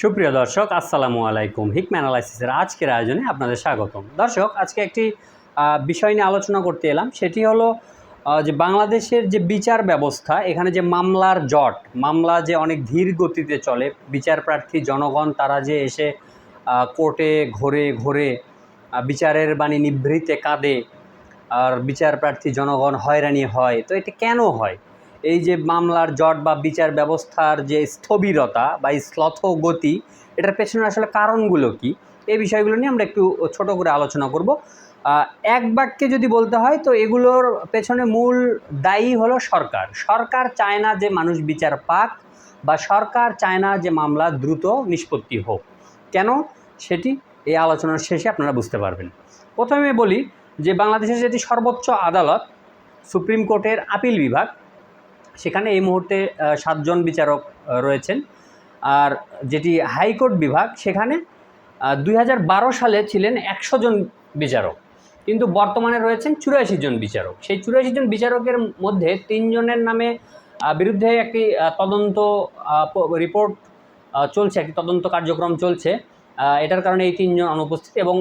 সুপ্রিয় দর্শক, আসসালামু আলাইকুম। হিকম্যান অ্যানালাইসিসের আজকের আয়োজনে আপনাদের স্বাগতম। দর্শক, আজকে একটি বিষয় নিয়ে আলোচনা করতে এলাম। সেটি হলো যে বাংলাদেশের যে বিচার ব্যবস্থা, এখানে যে মামলার জট, মামলা যে অনেক ধীর গতিতে চলে, বিচার প্রার্থী জনগণ, তারা যে এসে কোর্টে ঘোরে ঘোরে বিচারের বাণী নিভৃতে কাঁদে, আর বিচার প্রার্থী জনগণ হয়রানি হয়, তো এটা কেন হয়? এই যে মামলার জট বা বিচার ব্যবস্থার যে স্থবিরতা বা শ্লথ গতি, এটার পেছনে আসলে কারণগুলো কি? এই বিষয়গুলো নিয়ে আমরা একটু ছোট করে আলোচনা করব। এক বাক্যে যদি বলতে হয়, তো এগুলোর পেছনে মূল দায়ী হলো সরকার। সরকার চায় না যে মানুষ বিচার পাক বা সরকার চায় না যে মামলা দ্রুত নিষ্পত্তি হোক। কেন? সেটি এই আলোচনার শেষে আপনারা বুঝতে পারবেন। প্রথমে বলি যে বাংলাদেশের যেটি সর্বোচ্চ আদালত, সুপ্রিম কোর্টের আপিল বিভাগ সেখানে এই মুহূর্তে সাতজন বিচারক রয়েছেন। আর যেটি হাইকোর্ট বিভাগ, সেখানে দুই হাজার বারো সালে ছিলেন একশো জন বিচারক। কিন্তু বর্তমানে রয়েছেন চুরাশি জন বিচারক। সেই চুরাশি জন বিচারকের মধ্যে তিনজনের নামে বিরুদ্ধে একটি তদন্ত রিপোর্ট চলছে, একটি তদন্ত কার্যক্রম চলছে। এটার কারণে এই তিনজন অনুপস্থিত এবং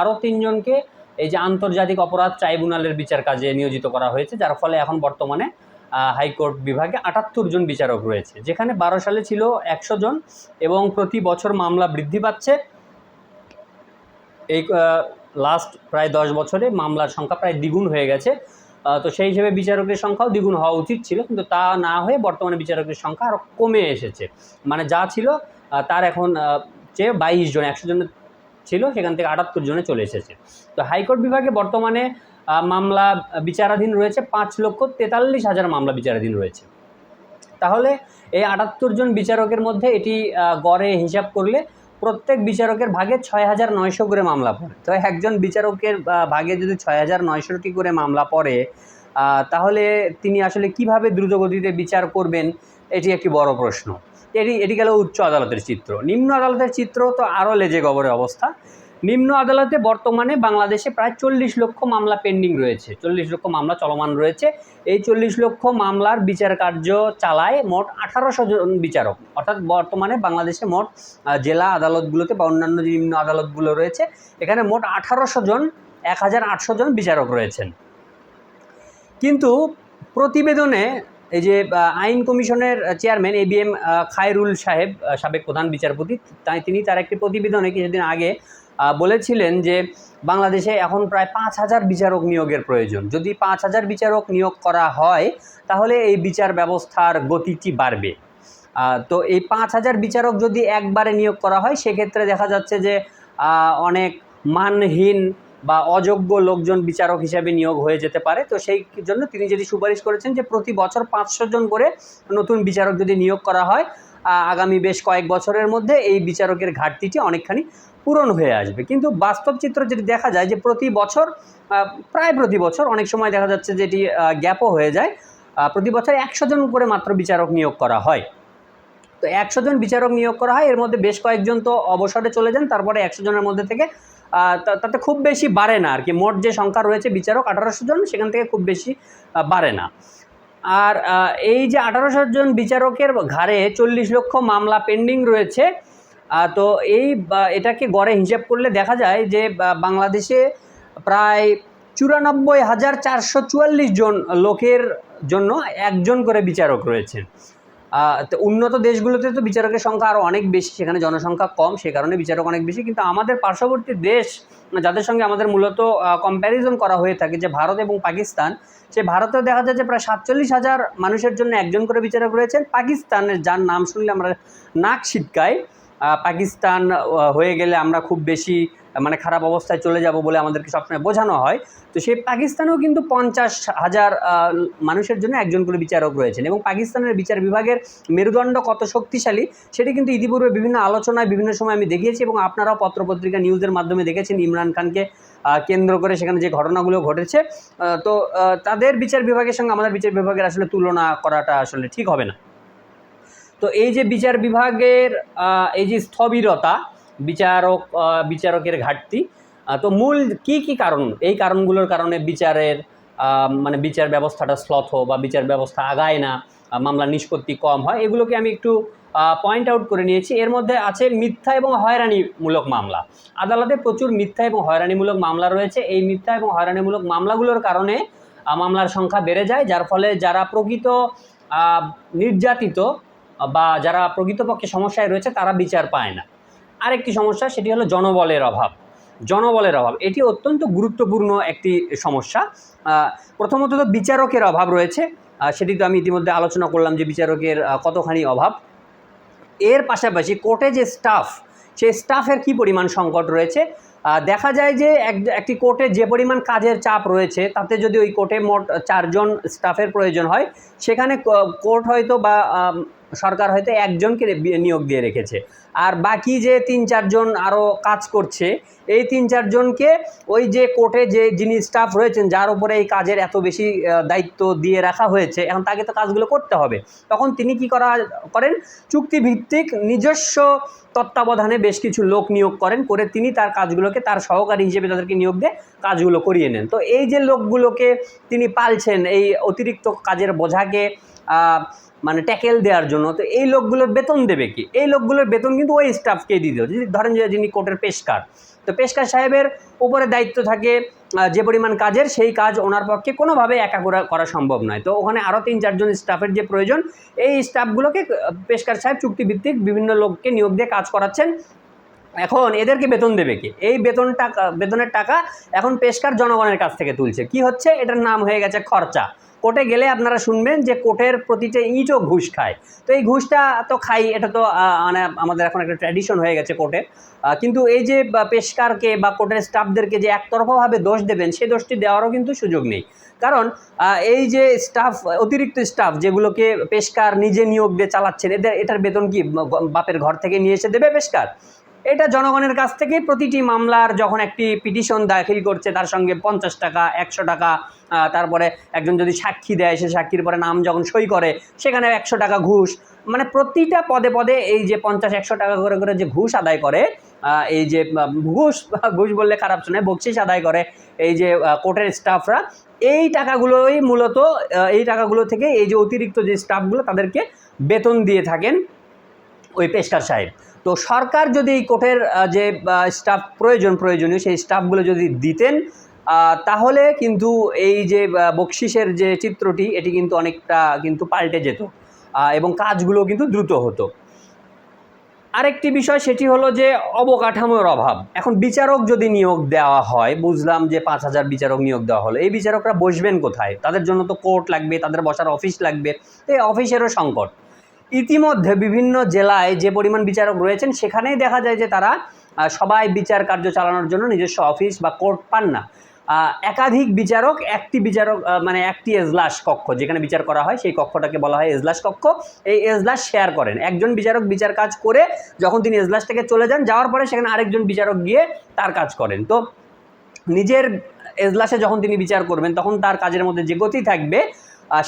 আরও তিনজনকে এই যে আন্তর্জাতিক অপরাধ ট্রাইব্যুনালের বিচার কাজে নিয়োজিত করা হয়েছে, যার ফলে এখন বর্তমানে হাইকোর্ট বিভাগে আটাত্তর জন বিচারক রয়েছে, যেখানে বারো সালে ছিল একশো জন এবং প্রতি বছর মামলা বৃদ্ধি পাচ্ছে। এই লাস্ট প্রায় দশ বছরে মামলার সংখ্যা প্রায় দ্বিগুণ হয়ে গেছে। তো সেই হিসেবে বিচারকের সংখ্যাও দ্বিগুণ হওয়া উচিত ছিল, কিন্তু তা না হয়ে বর্তমানে বিচারকের সংখ্যা আরও কমে এসেছে। মানে যা ছিল তার এখন চেয়ে বাইশ জন, একশো জনের ছিল, সেখান থেকে আটাত্তর জনে চলে এসেছে। তো হাইকোর্ট বিভাগে বর্তমানে মামলা বিচারাধীন রয়েছে পাঁচ লক্ষ তেতাল্লিশ হাজার মামলা বিচারাধীন রয়েছে। তাহলে এই আটাত্তর জন বিচারকের মধ্যে এটি গড়ে হিসাব করলে প্রত্যেক বিচারকের ভাগে ছয় হাজার নয়শো করে মামলা পড়ে। তো একজন বিচারকের ভাগে যদি ছয় হাজার নয়শোটি করে মামলা পড়ে তাহলে তিনি আসলে কীভাবে দ্রুতগতিতে বিচার করবেন, এটি একটি বড় প্রশ্ন। এটি এটি গেল উচ্চ আদালতের চিত্র। নিম্ন আদালতের চিত্র তো আরও লেজে গবরের অবস্থা। নিম্ন আদালতে বর্তমানে বাংলাদেশে প্রায় চল্লিশ লক্ষ মামলা পেন্ডিং রয়েছে। চল্লিশ লক্ষ মামলা চলমান রয়েছে। এই চল্লিশ লক্ষ মামলার বিচার কার্য চালায় মোট আঠারোশো জন বিচারক। অর্থাৎ বর্তমানে বাংলাদেশে মোট জেলা আদালতগুলোতে বা অন্যান্য যে নিম্ন আদালতগুলো রয়েছে, এখানে মোট আঠারোশো জন, এক হাজার আটশো জন বিচারক রয়েছেন। কিন্তু প্রতিবেদনে এই যে আইন কমিশনের chairman A B M Khairul সাহেব সাবেক প্রধান বিচারপতি, তাই তিনি তার একটি প্রতিবেদনে কিছুদিন আগে বলেছিলেন যে বাংলাদেশে এখন প্রায় পাঁচ হাজার বিচারক নিয়োগের প্রয়োজন। যদি পাঁচ হাজার বিচারক নিয়োগ করা হয়, তাহলে এই বিচার ব্যবস্থার গতিটি বাড়বে। তো এই পাঁচ হাজার বিচারক যদি একবারে নিয়োগ করা হয়, সেক্ষেত্রে দেখা যাচ্ছে যে অনেক মানহীন বা অযোগ্য লোকজন বিচারক হিসাবে নিয়োগ হয়ে যেতে পারে। তো সেই জন্য তিনি যেটি সুপারিশ করেছেন যে প্রতি বছর পাঁচশো জন করে নতুন বিচারক যদি নিয়োগ করা হয় আগামী বেশ কয়েক বছরের মধ্যে এই বিচারকের ঘাটতিটি অনেকখানি পূরণ হয়ে আসবে। কিন্তু বাস্তব চিত্র যেটি দেখা যায় যে প্রতি বছর প্রায় প্রতি বছর অনেক সময় দেখা যাচ্ছে যেটি গ্যাপও হয়ে যায় প্রতি বছর একশো জন করে মাত্র বিচারক নিয়োগ করা হয়। তো একশো জন বিচারক নিয়োগ করা হয়, এর মধ্যে বেশ কয়েকজন তো অবসরে চলে যান, তারপরে একশো জনের মধ্যে থেকে তাতে খুব বেশি বাড়ে না আর কি। মোট যে সংখ্যা রয়েছে বিচারক আঠারোশো জন, সেখান থেকে খুব বেশি বাড়ে না। আর এই যে আঠারোশো জন বিচারকের ঘাড়ে চল্লিশ লক্ষ মামলা পেন্ডিং রয়েছে তো এই এটাকে গড়ে হিসাব করলে দেখা যায় যে বাংলাদেশে প্রায় চুরানব্বই হাজার চারশো চুয়াল্লিশ জন লোকের জন্য একজন করে বিচারক রয়েছেন তো উন্নত দেশগুলোতে তো বিচারকের সংখ্যা আরও অনেক বেশি সেখানে জনসংখ্যা কম সে কারণে বিচারক অনেক বেশি। কিন্তু আমাদের পার্শ্ববর্তী দেশ যাদের সঙ্গে আমাদের মূলত কম্প্যারিজন করা হয়ে থাকে যে ভারত এবং পাকিস্তান সে ভারতেও দেখা যায় যে প্রায় সাতচল্লিশ হাজার মানুষের জন্য একজন করে বিচারক রয়েছেন। পাকিস্তানের যার নাম শুনলে আমরা নাক ছিটকাই। আহ, পাকিস্তান হয়ে গেলে আমরা খুব বেশি মানে খারাপ অবস্থায় চলে যাব বলে আমাদেরকে সবসময় বোঝানো হয়। তো সেই পাকিস্তানেও কিন্তু পঞ্চাশ হাজার মানুষের জন্য একজন করে বিচারক রয়েছেন এবং পাকিস্তানের বিচার বিভাগের মেরুদণ্ড কত শক্তিশালী সেটি কিন্তু ইতিপূর্বে বিভিন্ন আলোচনায়, বিভিন্ন সময় আমি দেখিয়েছি এবং আপনারাও পত্রপত্রিকা নিউজের মাধ্যমে দেখেছেন। ইমরান খানকে কেন্দ্র করে সেখানে যে ঘটনাগুলো ঘটেছে তো তাদের বিচার বিভাগের সঙ্গে আমাদের বিচার বিভাগের আসলে তুলনা করাটা আসলে ঠিক হবে না। তো এই যে বিচার বিভাগের এই যে স্থবিরতা, বিচারক বিচারকের ঘাটতি তো মূল কি কি কারণ? এই কারণগুলোর কারণে বিচারের মানে বিচার ব্যবস্থাটা শ্লথ বা বিচার ব্যবস্থা আগায় না মামলা নিষ্পত্তি কম হয়, এগুলোকে আমি একটু পয়েন্ট আউট করে নিয়েছি। এর মধ্যে আছে মিথ্যা এবং হয়রানিমূলক মামলা। আদালতে প্রচুর মিথ্যা এবং হয়রানিমূলক মামলা রয়েছে। এই মিথ্যা এবং হয়রানিমূলক মামলাগুলোর কারণে মামলার সংখ্যা বেড়ে যায়, যার ফলে যারা প্রকৃত নির্যাতিত বা যারা প্রকৃতপক্ষে সমস্যায় রয়েছে, তারা বিচার পায় না। আরেকটি সমস্যা, সেটি হলো জনবলের অভাব। জনবলের অভাব, এটি অত্যন্ত গুরুত্বপূর্ণ একটি সমস্যা। প্রথমত তো বিচারকের অভাব রয়েছে। সেটি তো আমি ইতিমধ্যে আলোচনা করলাম যে বিচারকের কতখানি অভাব। এর পাশাপাশি কোর্টে যে স্টাফ সেই স্টাফের কি পরিমাণ সংকট রয়েছে? দেখা যায় যে এক- একটি কোর্টে যে পরিমাণ কাজের চাপ রয়েছে, তাতে যদি ওই কোর্টে মোট চারজন স্টাফের প্রয়োজন হয়, সেখানে কোর্ট হয়তো বা সরকার হয়তো একজনকে নিয়োগ দিয়ে রেখেছে। আর বাকি যে তিন চারজন আরও কাজ করছে, এই তিন চারজনকে ওই যে কোর্টে যে যিনি স্টাফ রয়েছেন, যার উপরে এই কাজের এত বেশি দায়িত্ব দিয়ে রাখা হয়েছে, এখন তাকে তো কাজগুলো করতে হবে। তখন তিনি কি করা, করেন? চুক্তিভিত্তিক নিজস্ব তত্ত্বাবধানে বেশ কিছু লোক নিয়োগ করেন, করে তিনি তার কাজগুলোকে, তার সহকারী হিসেবে তাদেরকে নিয়োগ দিয়ে কাজগুলো করিয়ে নেন। তো এই যে লোকগুলোকে তিনি পালছেন, এই অতিরিক্ত কাজের বোঝাকে মানে ট্যাকেল দেওয়ার জন্য। তো এই লোকগুলোর বেতন দেবে কি? এই লোকগুলোর বেতন কিন্তু ওই স্টাফকেই দিতে হবে যদি ধরেন যে যিনি কোর্টের পেশকার, তো পেশকার সাহেবের উপরে দায়িত্ব থাকে যে পরিমাণ কাজের, সেই কাজ ওনার পক্ষে কোনোভাবে একা করা সম্ভব নয়। তো ওখানে আরও তিন চারজন স্টাফের যে প্রয়োজন, এই স্টাফগুলোকে পেশকার সাহেব চুক্তিভিত্তিক বিভিন্ন লোককে নিয়োগ দিয়ে কাজ করাচ্ছেন। এখন এদেরকে বেতন দেবে কি? এই বেতন টাকা, বেতনের টাকা এখন পেশকার জনগণের কাছ থেকে তুলছে। কি হচ্ছে? এটার নাম হয়ে গেছে খরচা। কোর্টে গেলে আপনারা শুনবেন যে কোর্টের প্রতিটা ইটও ঘুষ খায়। তো এই ঘুষটা তো খাই, এটা তো মানে আমাদের এখন একটা ট্র্যাডিশন হয়ে গেছে কোর্টে। কিন্তু এই যে পেশকারকে বা, কোর্টের স্টাফদেরকে যে একতরফাভাবে দোষ দেবেন সেই দোষটি দেওয়ারও কিন্তু সুযোগ নেই। কারণ এই যে স্টাফ অতিরিক্ত স্টাফ যেগুলোকে পেশকার নিজে নিয়োগ দিয়ে চালাচ্ছেন, এদের, এটার বেতন কি বাপের ঘর থেকে নিয়ে এসে দেবে পেশকার? এটা জনগণের কাছ থেকে প্রতিটি মামলার যখন একটি পিটিশন দাখিল করছে, তার সঙ্গে পঞ্চাশ টাকা, একশো টাকা তারপরে একজন যদি সাক্ষী দেয়, সে সাক্ষীর পরে নাম যখন সই করে, সেখানে একশো টাকা ঘুষ। মানে প্রতিটা পদে পদে এই যে পঞ্চাশ, একশো টাকা করে করে যে ঘুষ আদায় করে এই যে ঘুষ ঘুষ বললে খারাপ শোনায়, বকশিস আদায় করে, এই যে কোর্টের স্টাফরা, এই টাকাগুলোই মূলত এই টাকাগুলো থেকে এই যে অতিরিক্ত যে স্টাফগুলো, তাদেরকে বেতন দিয়ে থাকেন ওই পেশকার সাহেব। তো সরকার যদি এই কোর্টের যে স্টাফ প্রয়োজন, প্রয়োজনীয় সেই স্টাফগুলো যদি দিতেন তাহলে কিন্তু এই যে বকশিসের যে চিত্রটি, এটি কিন্তু অনেকটা কিন্তু পাল্টে যেত এবং কাজগুলো কিন্তু দ্রুত হতো। আরেকটি বিষয় সেটি হলো যে, অবকাঠামোর অভাব। এখন বিচারক যদি নিয়োগ দেওয়া হয়, বুঝলাম যে পাঁচ হাজার বিচারক নিয়োগ দেওয়া হলো, এই বিচারকরা বসবেন কোথায়? তাদের জন্য তো কোর্ট লাগবে, তাদের বসার অফিস লাগবে, এই অফিসেরও সংকট। ইতিমধ্যে বিভিন্ন জেলায় যে পরিমাণ বিচারক রয়েছেন, সেখানেই দেখা যায় যে তারা সবাই বিচার কার্য চালানোর জন্য নিজস্ব অফিস বা কোর্ট পান না। একাধিক বিচারক, একটি বিচারক মানে একটি এজলাস কক্ষ, যেখানে বিচার করা হয়, সেই কক্ষটাকে বলা হয় এজলাস কক্ষ। এই এজলাস শেয়ার করেন। একজন বিচারক বিচার কাজ করে যখন তিনি এজলাস থেকে চলে যান, যাওয়ার পরে সেখানে আরেকজন বিচারক গিয়ে তার কাজ করেন। তো নিজের এজলাসে যখন তিনি বিচার করবেন, তখন তার কাজের মধ্যে যে গতি থাকবে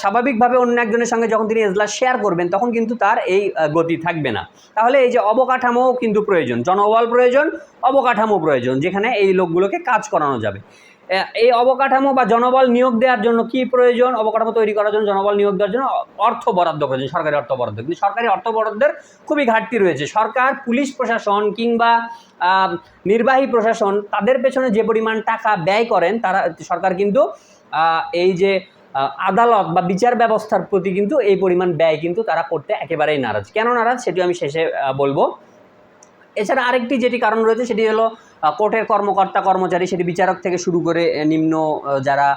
স্বাভাবিকভাবে অন্য একজনের সঙ্গে যখন তিনি এজলাস শেয়ার করবেন, তখন কিন্তু তার এই গতি থাকবে না। তাহলে এই যে অবকাঠামো কিন্তু প্রয়োজন, জনবল প্রয়োজন, অবকাঠামো প্রয়োজন, যেখানে এই লোকগুলোকে কাজ করানো যাবে। এই অবকাঠামো বা জনবল নিয়োগ দেওয়ার জন্য কি প্রয়োজন? অবকাঠামো তৈরি করার জন্য, জনবল নিয়োগ দেওয়ার জন্য অর্থ বরাদ্দ প্রয়োজন, সরকারি অর্থ বরাদ্দ। কিন্তু সরকারি অর্থ বরাদ্দের খুবই ঘাটতি রয়েছে। সরকার, পুলিশ প্রশাসন কিংবা নির্বাহী প্রশাসন, তাদের পেছনে যে পরিমাণ টাকা ব্যয় করেন, তারা, সরকার কিন্তু এই যে আদালত বা বিচার ব্যবস্থার প্রতি কিন্তু এই পরিমাণ ব্যয় কিন্তু তারা করতে একেবারেই নারাজ। কেন নারাজ? সেটি আমি শেষে বলব। এছাড়া আরেকটি যেটি কারণ রয়েছে সেটি হলো কোর্টের কর্মকর্তা, কর্মচারী, সেটি বিচারক থেকে শুরু করে নিম্ন যারা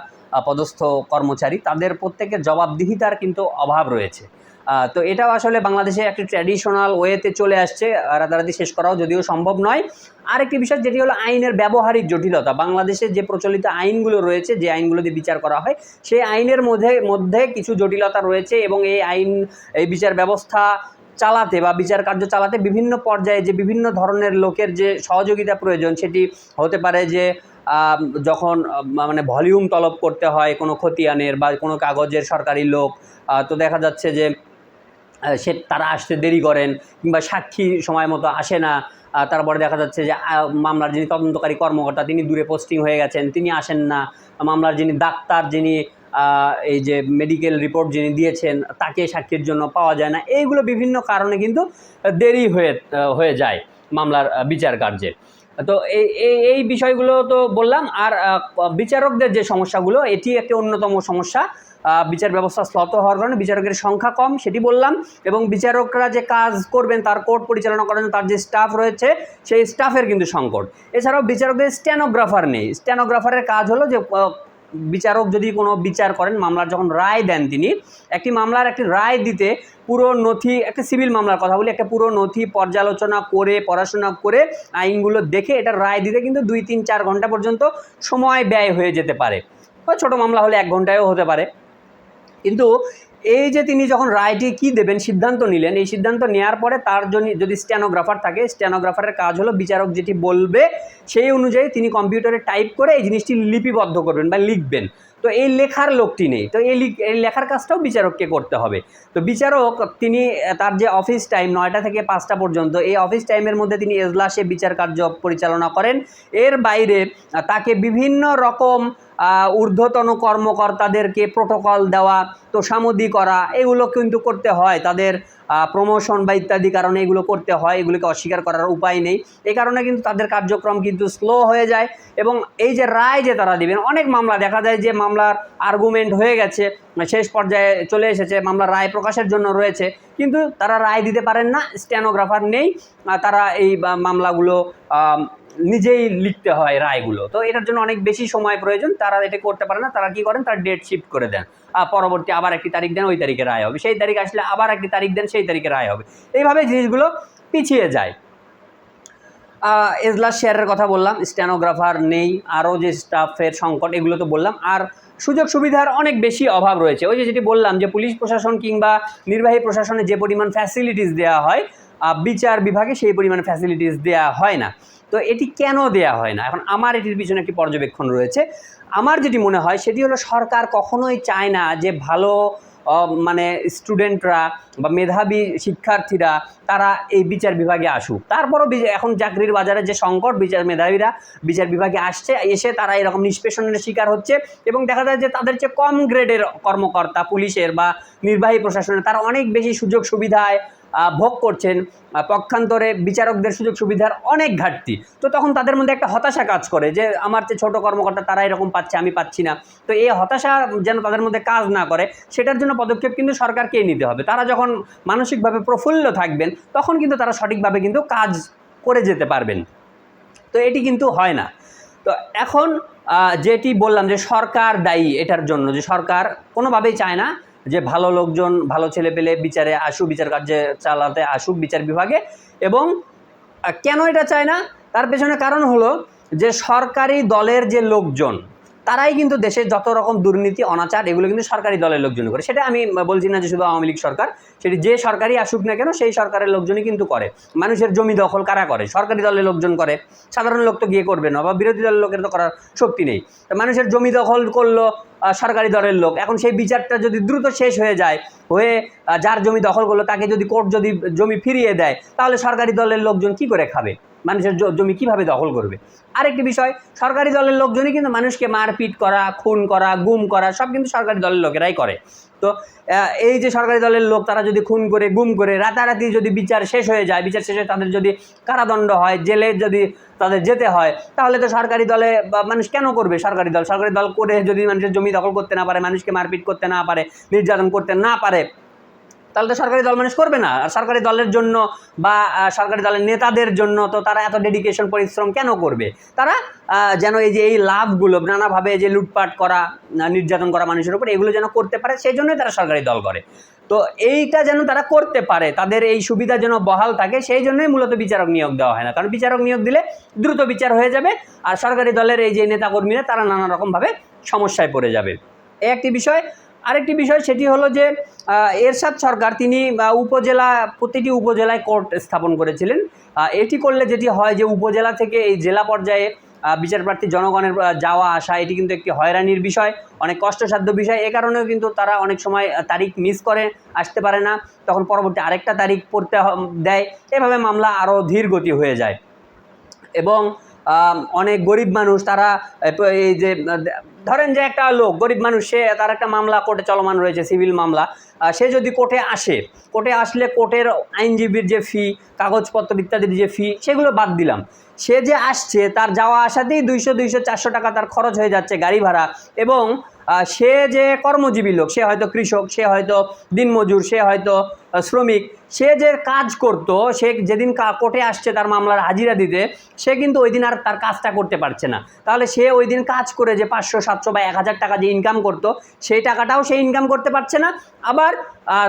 পদস্থ কর্মচারী, তাদের প্রত্যেকের জবাবদিহিতার কিন্তু অভাব রয়েছে। তো এটাও আসলে বাংলাদেশে একটি ট্র্যাডিশনাল ওয়েতে চলে আসছে রাতারাতি শেষ করাও যদিও সম্ভব নয়। আরেকটি বিষয় যেটি হলো আইনের ব্যবহারিক জটিলতা। বাংলাদেশে যে প্রচলিত আইনগুলো রয়েছে, যে আইনগুলো দিয়ে বিচার করা হয়, সেই আইনের মধ্যে মধ্যে কিছু জটিলতা রয়েছে এবং এই আইন, এই বিচার ব্যবস্থা চালাতে বা বিচার কার্য চালাতে বিভিন্ন পর্যায়ে যে বিভিন্ন ধরনের লোকের যে সহযোগিতা প্রয়োজন, সেটি হতে পারে যে যখন মানে ভলিউম তলব করতে হয় কোনো খতিয়ানের বা কোনো কাগজের সরকারি লোক তো দেখা যাচ্ছে যে সে তারা আসতে দেরি করেন কিংবা সাক্ষী সময় মতো আসে না। তারপরে দেখা যাচ্ছে যে মামলার যিনি তদন্তকারী কর্মকর্তা, তিনি দূরে পোস্টিং হয়ে গেছেন, তিনি আসেন না। মামলার যিনি ডাক্তার, যিনি এই যে মেডিকেল রিপোর্ট যিনি দিয়েছেন, তাকে সাক্ষীর জন্য পাওয়া যায় না। এইগুলো বিভিন্ন কারণে কিন্তু দেরি হয়ে হয়ে যায় মামলার বিচার কার্যে। তো এই এই বিষয়গুলো তো বললাম। আর বিচারকদের যে সমস্যাগুলো, এটি একটি অন্যতম সমস্যা। বিচার ব্যবস্থা স্লত হওয়ার কারণে বিচারকের সংখ্যা কম, সেটি বললাম। এবং বিচারকরা যে কাজ করবেন, তার কোর্ট পরিচালনা করেন তার যে স্টাফ রয়েছে, সেই স্টাফের কিন্তু সংকট। এছাড়াও বিচারকদের স্ট্যানোগ্রাফার নেই। স্ট্যানোগ্রাফারের কাজ হলো যে বিচারক যদি কোনো বিচার করেন, মামলার যখন রায় দেন তিনি, একটি মামলার একটি রায় দিতে পুরো নথি, একটা সিভিল মামলার কথা বলি, একটা পুরো নথি পর্যালোচনা করে, পড়াশোনা করে, আইনগুলো দেখে এটা রায় দিতে কিন্তু দুই, তিন, চার ঘণ্টা পর্যন্ত সময় ব্যয় হয়ে যেতে পারে। বা ছোটো মামলা হলে এক ঘন্টায়ও হতে পারে। কিন্তু এই যে তিনি যখন রায়টি কি দেবেন সিদ্ধান্ত নিলেন, এই সিদ্ধান্ত নেওয়ার পরে তার জন্য যদি স্ট্যানোগ্রাফার থাকে স্ট্যানোগ্রাফারের কাজ হলো বিচারক যেটি বলবে, সেই অনুযায়ী তিনি কম্পিউটারে টাইপ করে এই জিনিসটি লিপিবদ্ধ করবেন বা লিখবেন। তো এই লেখার লোকটি নেই। তো এই এই লেখার কাজটাও বিচারককে করতে হবে। তো বিচারক, তিনি তার যে অফিস টাইম নয়টা থেকে পাঁচটা পর্যন্ত, এই অফিস টাইমের মধ্যে তিনি এজলাসে বিচার কার্য পরিচালনা করেন। এর বাইরে তাকে বিভিন্ন রকম ঊর্ধ্বতন কর্মকর্তাদেরকে প্রোটোকল দেওয়া, তোষামদি করা, এগুলো কিন্তু করতে হয়। তাদের প্রমোশন বা ইত্যাদি কারণে এগুলো করতে হয়। এগুলোকে অস্বীকার করার উপায় নেই। এই কারণে কিন্তু তাদের কার্যক্রম কিন্তু স্লো হয়ে যায় এবং এই যে রায় যে তারা দিবেন, অনেক মামলা দেখা যায় যে মামলার আর্গুমেন্ট হয়ে গেছে, শেষ পর্যায়ে চলে এসেছে, মামলার রায় প্রকাশের জন্য রয়েছে। কিন্তু তারা রায় দিতে পারেন না স্ট্যানোগ্রাফার নেই। তারা এই মামলাগুলো নিজেই লিখতে হয় রায়গুলো। তো এটার জন্য অনেক বেশি সময় প্রয়োজন, তারা এটা করতে পারে না, তারা কি করেন? তারা ডেট শিফট করে দেন। পরবর্তী আবার একটি তারিখ দেন, ওই তারিখে রায় হবে। সেই তারিখ আসলে আবার একটি তারিখ দেন, সেই তারিখে রায় হবে। এইভাবে জিনিসগুলো পিছিয়ে যায়। এজলাস শেয়ারের কথা বললাম স্ট্যানোগ্রাফার নেই, আরও যে স্টাফের সংকট, এগুলো তো বললাম। আর সুযোগ সুবিধার অনেক বেশি অভাব রয়েছে। ওই যে যেটি বললাম যে, পুলিশ প্রশাসন কিংবা নির্বাহী প্রশাসনে যে পরিমাণ ফ্যাসিলিটিস দেওয়া হয় বিচার বিভাগে সেই পরিমাণ ফ্যাসিলিটিস দেওয়া হয় না। তো এটি কেন দেয়া হয় না? এখন আমার এটির পিছনে একটি পর্যবেক্ষণ রয়েছে। আমার যেটি মনে হয়, সেটি হলো সরকার কখনোই চায় না যে ভালো মানে স্টুডেন্টরা বা মেধাবী শিক্ষার্থীরা তারা এই বিচার বিভাগে আসুক। তারপরও এখন চাকরির বাজারে যে সংকট, বিচার, মেধাবীরা বিচার বিভাগে আসছে, এসে তারা এরকম নিষ্পেষণের শিকার হচ্ছে এবং দেখা যায় যে তাদের চেয়ে কম গ্রেডের কর্মকর্তা, পুলিশের বা নির্বাহী প্রশাসনের, তারা অনেক বেশি সুযোগ সুবিধায় ভোগ করছেন পক্ষান্তরে বিচারকদের সুযোগ সুবিধার অনেক ঘাটতি। তো তখন তাদের মধ্যে একটা হতাশা কাজ করে যে, আমার যে ছোট কর্মকর্তা, তারা এরকম পাচ্ছে, আমি পাচ্ছি না। তো এই হতাশা যেন তাদের মধ্যে কাজ না করে, সেটার জন্য পদক্ষেপ কিন্তু সরকারকেই নিতে হবে। তারা যখন মানসিকভাবে প্রফুল্ল থাকবেন, তখন কিন্তু তারা সঠিকভাবে কিন্তু কাজ করে যেতে পারবেন। তো এটি কিন্তু হয় না। তো এখন যেটি বললাম যে, সরকার দায়ী এটার জন্য, যে সরকার কোনোভাবেই চায় না যে ভালো লোকজন, ভালো ছেলে পেলে বিচারে আসুক, বিচার কার্যে চালাতে আসুক বিচার বিভাগে এবং কেন এটা চায় না? তার পেছনে কারণ হলো যে সরকারি দলের যে লোকজন তারাই কিন্তু দেশে যত রকম দুর্নীতি, অনাচার, এগুলো কিন্তু সরকারি দলের লোকজন করে। সেটা আমি বলছি না যে শুধু আওয়ামী লীগ সরকার, সেটি যে সরকারই আসুক না কেন, সেই সরকারের লোকজনই কিন্তু করে। মানুষের জমি দখল কারা করে? সরকারি দলের লোকজন করে। সাধারণ লোক তো গিয়ে করবে না, বা বিরোধী দলের লোকের তো করার শক্তি নেই। মানুষের জমি দখল করল সরকারি দলের লোক। এখন সেই বিচারটা যদি দ্রুত শেষ হয়ে যায়, হয়ে যার জমি দখল করল, তাকে যদি কোর্ট যদি জমি ফিরিয়ে দেয়, তাহলে সরকারি দলের লোকজন কি করে খাবে? মানুষের জমি কীভাবে দখল করবে? আরেকটি বিষয়, সরকারি দলের লোকজনই কিন্তু মানুষকে মারপিট করা, খুন করা, গুম করা, সব কিন্তু সরকারি দলের লোকেরাই করে। তো এই যে সরকারি দলের লোক তারা যদি খুন করে, গুম করে, রাতারাতি যদি বিচার শেষ হয়ে যায়, বিচার শেষ হয়ে তাদের যদি কারাদণ্ড হয়, জেলে যদি তাদের যেতে হয়, তাহলে তো সরকারি দলে মানুষ কেন করবে সরকারি দল? সরকারি দল করে যদি মানুষের জমি দখল করতে না পারে, মানুষকে মারপিট করতে না পারে, নির্যাতন করতে না পারে তাহলে তো সরকারি দল মানুষ করবে না। আর সরকারি দলের জন্য বা সরকারি দলের নেতাদের জন্য তো তারা এত ডেডিকেশন পরিশ্রম কেন করবে? তারা যেন এই যে, এই লাভগুলো, নানাভাবে যে, লুটপাট করা নির্যাতন করা মানুষের উপর এগুলো যেন করতে পারে, সেই জন্যই তারা সরকারি দল করে। তো এইটা যেন তারা করতে পারে, তাদের এই সুবিধা যেন বহাল থাকে, সেই জন্যই মূলত বিচারক নিয়োগ দেওয়া হয় না। কারণ বিচারক নিয়োগ দিলে দ্রুত বিচার হয়ে যাবে, আর সরকারি দলের এই যে, নেতাকর্মীরা তারা নানা রকমভাবে সমস্যায় পড়ে যাবে। একটি বিষয় আরেকটি বিষয় সেটি হলো যে এরশাদ সরকার তিনি উপজেলা, প্রতিটি উপজেলায় কোর্ট স্থাপন করেছিলেন। এটি করলে যেটি হয় যে, উপজেলা থেকে এই জেলা পর্যায়ে বিচারপ্রার্থী জনগণের যাওয়া, আসা, এটি কিন্তু একটি হয়রানির বিষয়, অনেক কষ্টসাধ্য বিষয়। এ কারণেও কিন্তু তারা অনেক সময় তারিখ মিস করে, আসতে পারে না। তখন পরবর্তী আরেকটা তারিখ পড়তে দেয়। এভাবে মামলা আরও ধীর গতি হয়ে যায়। এবং অনেক গরিব মানুষ তারা এই যে ধরেন যে একটা লোক, গরিব মানুষ, সে তার একটা মামলা, কোর্টে চলমান রয়েছে, সিভিল মামলা সে যদি কোর্টে আসে, কোর্টে আসলে কোর্টের আইনজীবীর যে ফি কাগজপত্র ইত্যাদির যে ফি সেগুলো বাদ দিলাম। সে যে আসছে, তার যাওয়া আসাতেই দুইশো দুইশো, চারশো টাকা তার খরচ হয়ে যাচ্ছে গাড়ি ভাড়া এবং সে যে কর্মজীবী লোক, সে হয়তো কৃষক, সে হয়তো দিনমজুর, সে হয়তো শ্রমিক, সে যে কাজ করত, সে যেদিন কোর্টে আসছে তার মামলার হাজিরা দিতে, সে কিন্তু ওই দিন আর তার কাজটা করতে পারছে না। তাহলে সে ওই দিন কাজ করে যে পাঁচশো, সাতশো বা এক হাজার টাকা যে ইনকাম করতো, সেই টাকাটাও সে ইনকাম করতে পারছে না। আবার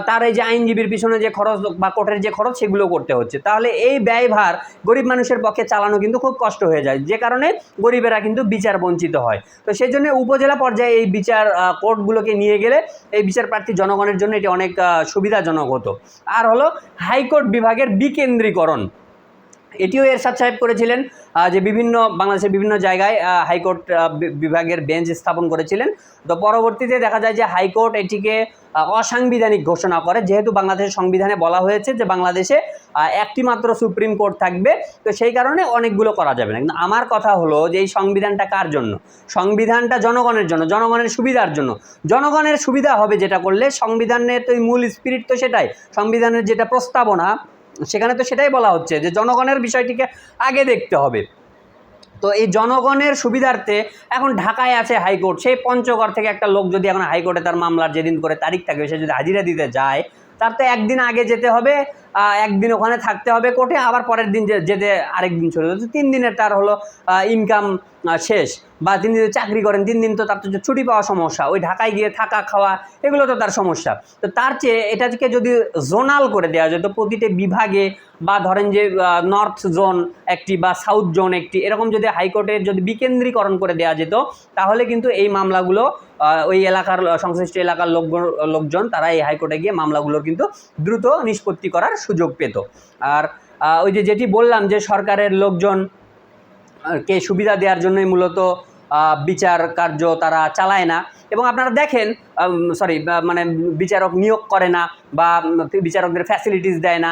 তার এই যে আইনজীবীর পিছনে যে খরচ বা কোর্টের যে খরচ, সেগুলো করতে হচ্ছে। তাহলে এই ব্যয়ভার গরিব মানুষের পক্ষে চালানো কিন্তু খুব কষ্ট হয়ে যায়। যে কারণে গরিবেরা কিন্তু বিচার বঞ্চিত হয়। তো সেই জন্য উপজেলা পর্যায়ে এই বিচার কোর্টগুলোকে নিয়ে গেলে এই বিচার প্রার্থী জনগণের জন্য এটি অনেক সুবিধাজনক হতো। আর হলো হাইকোর্ট বিভাগের বিকেন্দ্রীকরণ। এটিও এরশাদ সাহেব করেছিলেন যে বিভিন্ন বাংলাদেশের বিভিন্ন জায়গায় হাইকোর্ট বিভাগের বেঞ্চ স্থাপন করেছিলেন। তো পরবর্তীতে দেখা যায় যে হাইকোর্ট এটিকে অসাংবিধানিক ঘোষণা করে, যেহেতু বাংলাদেশের সংবিধানে বলা হয়েছে যে বাংলাদেশে একটি মাত্র সুপ্রিম কোর্ট থাকবে, তো সেই কারণে অনেকগুলো করা যাবে না। কিন্তু আমার কথা হলো যে এই সংবিধানটা কার জন্য? সংবিধানটা জনগণের জন্য, জনগণের সুবিধার জন্য। জনগণের সুবিধা হবে যেটা করলে সংবিধানের তো মূল স্পিরিট তো সেটাই। সংবিধানের যেটা প্রস্তাবনা সেখানে তো সেটাই বলা হচ্ছে যে জনগণের বিষয়টিকে আগে দেখতে হবে। তো এই জনগণের সুবিধার্থে এখন ঢাকায় আছে হাইকোর্ট। সেই পঞ্চগড় থেকে একটা লোক যদি এখন হাইকোর্টে তার মামলার যেদিন করে তারিখ থাকবে সে যদি হাজিরা দিতে যায়, তার তো একদিন আগে যেতে হবে। একদিন ওখানে থাকতে হবে কোর্টে, আবার পরের দিন যে- যেতে আরেক দিন চলে তো তিন দিনের তার হলো ইনকাম শেষ। বা তিনি যদি চাকরি করেন, তিন দিন তো তার তো ছুটি পাওয়া সমস্যা। ওই ঢাকায় গিয়ে থাকা, খাওয়া, এগুলো তো তার সমস্যা। তো তার চেয়ে এটাকে যদি জোনাল করে দেওয়া যেত প্রতিটি বিভাগে বা ধরেন যে নর্থ জোন একটি বা সাউথ জোন একটি, এরকম যদি হাইকোর্টের যদি বিকেন্দ্রীকরণ করে দেওয়া যেত, তাহলে কিন্তু এই মামলাগুলো ওই এলাকার সংশ্লিষ্ট এলাকার লোক লোকজন তারা এই হাইকোর্টে গিয়ে মামলাগুলোর কিন্তু দ্রুত নিষ্পত্তি করার সুযোগ পেত। আর ওই যে যেটি বললাম যে সরকারের লোকজন কে সুবিধা দেওয়ার জন্যই মূলত বিচার কার্য তারা চালায় না। এবং আপনারা দেখেন সরি মানে বিচারক নিয়োগ করে না বা বিচারকদের ফ্যাসিলিটিস দেয় না।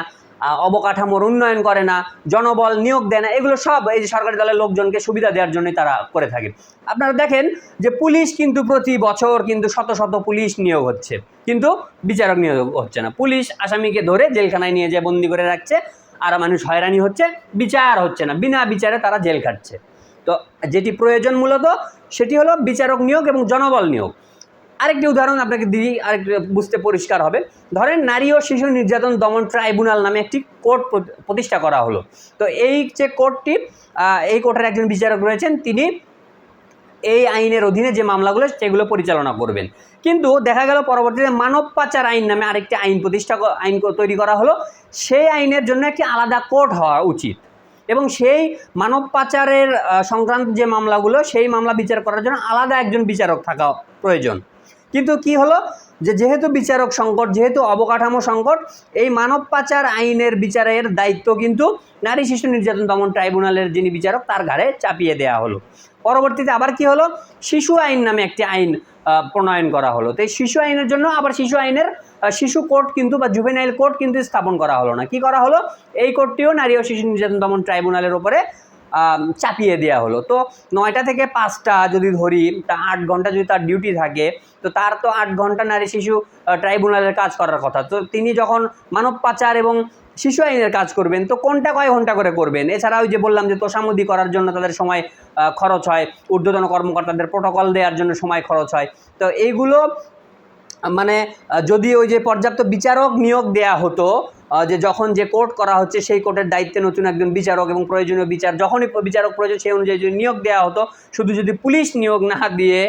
অবকাঠামোর উন্নয়ন করে না, জনবল নিয়োগ দেয় না, এগুলো সব এই যে সরকারি দলের লোকজনকে সুবিধা দেওয়ার জন্যই তারা করে থাকে। আপনারা দেখেন যে পুলিশ কিন্তু প্রতি বছর কিন্তু শত শত পুলিশ নিয়োগ হচ্ছে, কিন্তু বিচারক নিয়োগ হচ্ছে না। পুলিশ আসামিকে ধরে জেলখানায় নিয়ে যায়, বন্দি করে রাখছে, আর মানুষ হয়রানি হচ্ছে, বিচার হচ্ছে না, বিনা বিচারে তারা জেল খাটছে। তো যেটি প্রয়োজন মূলত, সেটি হলো বিচারক নিয়োগ এবং জনবল নিয়োগ। আরেকটি উদাহরণ আপনাকে দিই, আরেকটু বুঝতে পরিষ্কার হবে। ধরেন নারী ও শিশু নির্যাতন দমন ট্রাইব্যুনাল নামে একটি কোর্ট প্রতিষ্ঠা করা হলো। তো এই যে কোর্টটি এই কোর্টের একজন বিচারক রয়েছেন, তিনি এই আইনের অধীনে যে মামলাগুলো, সেগুলো পরিচালনা করবেন। কিন্তু দেখা গেল পরবর্তীতে মানব পাচার আইন নামে আরেকটি আইন প্রতিষ্ঠা আইন তৈরি করা হলো। সেই আইনের জন্য একটি আলাদা কোর্ট হওয়া উচিত। এবং সেই মানব পাচারের সংক্রান্ত যে মামলাগুলো, সেই মামলা বিচার করার জন্য আলাদা একজন বিচারক থাকা প্রয়োজন। কিন্তু কি হলো? যে যেহেতু বিচারক সংকট, যেহেতু অবকাঠামো সংকট, এই মানব পাচার আইনের বিচারের দায়িত্ব কিন্তু নারী শিশু নির্যাতন দমন ট্রাইব্যুনালের যিনি বিচারক, তার ঘাড়ে চাপিয়ে দেওয়া হলো। পরবর্তীতে আবার কি হলো? শিশু আইন নামে একটি আইন প্রণয়ন করা হলো। তো এই শিশু আইনের জন্য আবার শিশু আইনের শিশু কোর্ট কিন্তু বা জুভেনাইল কোর্ট কিন্তু স্থাপন করা হলো না। কি করা হলো? এই কোর্টটিও নারী ও শিশু নির্যাতন দমন ট্রাইব্যুনালের ওপরে চাপিয়ে দেওয়া হলো। তো নয়টা থেকে পাঁচটা যদি ধরি, তা আট ঘণ্টা যদি তার ডিউটি থাকে, তো তার তো আট ঘণ্টা নারী শিশু ট্রাইব্যুনালের কাজ করার কথা। তো তিনি যখন মানব পাচার এবং শিশু আইনের কাজ করবেন, তো কোনটা কয় ঘণ্টা করে করবেন? এছাড়া ওই যে বললাম যে তোষামুদি করার জন্য তাদের সময় খরচ হয়, ঊর্ধ্বতন কর্মকর্তাদের প্রোটোকল দেওয়ার জন্য সময় খরচ হয়। তো এইগুলো মানে যদি ওই যে পর্যাপ্ত বিচারক নিয়োগ দেয়া হতো যে যখন যে কোর্ট করা হচ্ছে, সেই কোর্টের দায়িত্বে নতুন একজন বিচারক এবং প্রয়োজনীয় বিচার, যখনই বিচারক প্রয়োজন, সেই অনুযায়ী যদি নিয়োগ দেওয়া হতো, শুধু যদি পুলিশ নিয়োগ না দিয়ে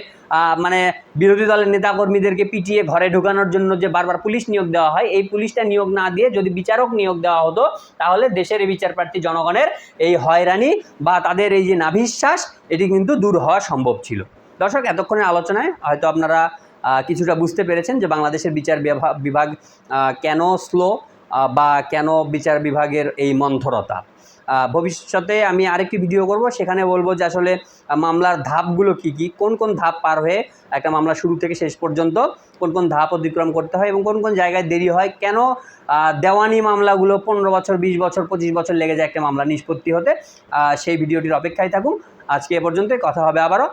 মানে বিরোধী দলের নেতাকর্মীদেরকে পিটিয়ে ঘরে ঢোকানোর জন্য যে বারবার পুলিশ নিয়োগ দেওয়া হয়, এই পুলিশটা নিয়োগ না দিয়ে যদি বিচারক নিয়োগ দেওয়া হতো, তাহলে দেশের এই বিচার প্রার্থী জনগণের এই হয়রানি বা তাদের এই যে নাভিশ্বাস, এটি কিন্তু দূর হওয়া সম্ভব ছিল। দর্শক এতক্ষণের আলোচনায় হয়তো আপনারা কিছুটা বুঝতে পেরেছেন যে বাংলাদেশের বিচার বিভাগ কেন স্লো বা কেন বিচার বিভাগের এই মন্থরতা? ভবিষ্যতে আমি আরেকটি ভিডিও করব, সেখানে বলব যে আসলে মামলার ধাপগুলো কি কি, কোন কোন ধাপ পার হয়ে একটা মামলা শুরু থেকে শেষ পর্যন্ত, কোন কোন ধাপ অতিক্রম করতে হয় এবং কোন কোন জায়গায় দেরি হয়, কেন দেওয়ানি মামলাগুলো পনেরো বছর, বিশ বছর, পঁচিশ বছর লেগে যায় একটা মামলা নিষ্পত্তি হতে সেই ভিডিওটির অপেক্ষায় থাকুন। আজকে এ পর্যন্তই, কথা হবে আবারও।